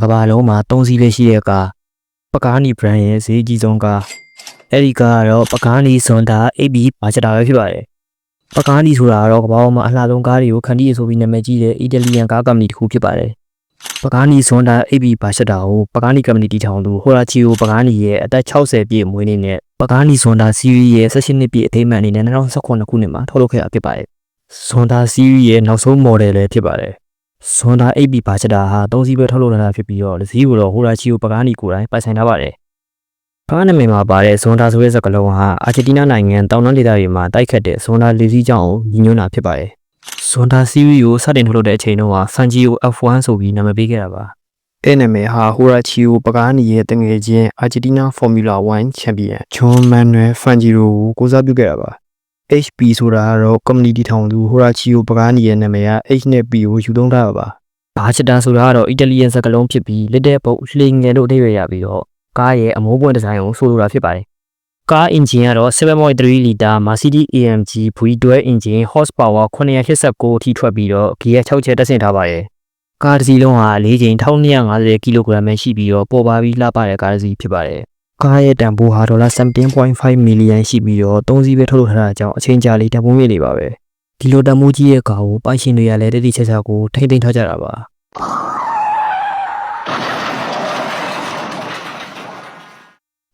တစ်ကမ္ဘာလုံးမှာ၃စီးလေးရှိတဲ့ကားပကားနီ brand ရဲ့ဈေးအကြီးဆုံးကားအဲ့ဒီကားကတော့ပကားနီစွန်တာ AB ဘာချက်တာပဲဖြစ်ပါတယ်ပကားနီဆိုတာကတော့ကမ္ဘာပေါ်မှာအလှဆုံးကားတွေကိုခန်တီးဆိုပြီးနာမည်ကြီးတဲ့အီတလီယန်ကားကုမ္ပဏီတစ်ခုဖြစ်ပါတယ်ပကားနီစွန်တာ AB ဘာချက်တာကိုပကားနီကုမ္ပဏီတည်ထောင်သူဟိုရာချီယိုပကားနီရဲ့အသက်60ပြည့်မွေးနေ့နဲ့ပကားနီစွန်တာစီးရီးရဲ့16နှစ်ပြည့်အထိမ်းအမှတ်အနေနဲ့2019ခုနှစ်မှာထုတ်လုပ်ခဲ့တာဖြစ်ပါတယ်စွန်တာစီးရီးရဲ့နောက်ဆုံး model လည်းဖြစ်ပါတယ် ဇွန်ဒါ AB ဘာချက်တာဟာသုံးစီးပဲထုတ်လုပ်လာတာဖြစ်ပြီးတော့လက်စီးကိုတော့ဟိုရာချီကိုပကားနီကိုယ်တိုင်ပိုင်ဆိုင်ထားပါတယ်။ကားနာမည်မှာပါတဲ့ဇွန်ဒါဆိုတဲ့စကားလုံးဟာအာဂျင်တီးနားနိုင်ငံတောင်တန်းဒေသတွေမှာတိုက်ခတ်တဲ့ဇွန်ဒါလေစီးကြောင်းကိုညီညွတ်တာဖြစ်ပါတယ်။ဇွန်ဒါစီးရီးကိုစတင်ထုတ်လုပ်တဲ့အချိန်တုန်းက Fangio F1 ဆိုပြီးနာမည်ပေးခဲ့တာပါ။အဲ့နာမည်ဟာဟိုရာချီကိုပကားနီရဲ့တငယ်ချင်းအာဂျင်တီးနား Formula 1ချန်ပီယံဂျွန်မန်နွယ်ဖန်ဂျီရိုကိုကိုစားပြုခဲ့တာပါ။ HP ဆိုတာကတော့ community ထောင်သူဟိုရာချီကိုပကားနီရဲ့နာမည်က H နဲ့ P ကိုယူသုံးထားတာပါ။ဘာချတာဆိုတာကတော့အီတလီယန်စကားလုံးဖြစ်ပြီးလက်တဲ့ပုတ်လှေငယ်လို့အဓိပ္ပာယ်ရပြီးတော့ကားရဲ့အမိုးပွင့်ဒီဇိုင်းကိုဆိုလိုတာဖြစ်ပါတယ်။ကားအင်ဂျင်ကတော့7.3လီတာ Mercedes AMG V12 engine horsepower 989အထိထွက်ပြီးတော့ gear 6ချက်တက်ဆင်ထားပါတယ်။ကားတစ်စီးလုံးဟာ၄ချိန်1250ကီလိုဂရမ်ပဲရှိပြီးတော့ပေါ်ပါပြီးလှပတဲ့ကားတစ်စီးဖြစ်ပါတယ်။ ကားရဲ့တန်ဖိုးဟာဒေါ်လာ17.5မီလီယံရှိပြီးတော့၃စီးပဲထုတ်လုပ်ထားတာကြောင့်အချိန်ကြာလေးတန်ဖိုးမြင့်နေပါပဲ။ဒီလိုတန်ဖိုးကြီးရဲ့ကားကိုပိုင်ရှင်တွေကလည်းတတိချာချာကိုထိမ့်သိမ်းထားကြတာပါ။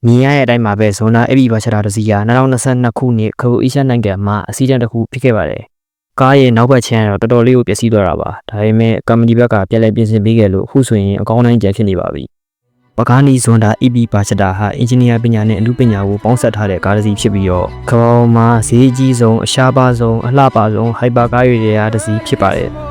မြင်ရတဲ့အတိုင်းမှာပဲဇွန်နာအဲ့ဒီဘာချတာတစ်စီးက2022ခုနှစ်ခရိုအေးရှားနိုင်ငံမှာအစည်းအဝေးတစ်ခုဖြစ်ခဲ့ပါတယ်။ကားရဲ့နောက်ဘက်ချမ်းကတော့တော်တော်လေးကိုပျက်စီးသွားတာပါ။ဒါပေမဲ့ကမ္ဘာဒီဘက်ကပြန်လည်ပြင်ဆင်ပေးခဲ့လို့အခုဆိုရင်အကောင်းတိုင်းကျဖြစ်နေပါပြီ။ ပကားနီဇွန်ဒါ EB ဘာချတာဟာအင်ဂျင်နီယာပညာနဲ့အမှုပညာကိုပေါင်းစပ်ထားတဲ့ကားတစ်စီးဖြစ်ပြီးတော့ကမ္ဘာပေါ်မှာဈေးကြီးဆုံးအရှားပါဆုံးအလှပဆုံးဟိုက်ပါကားတွေရာတစ်စီးဖြစ်ပါတယ်။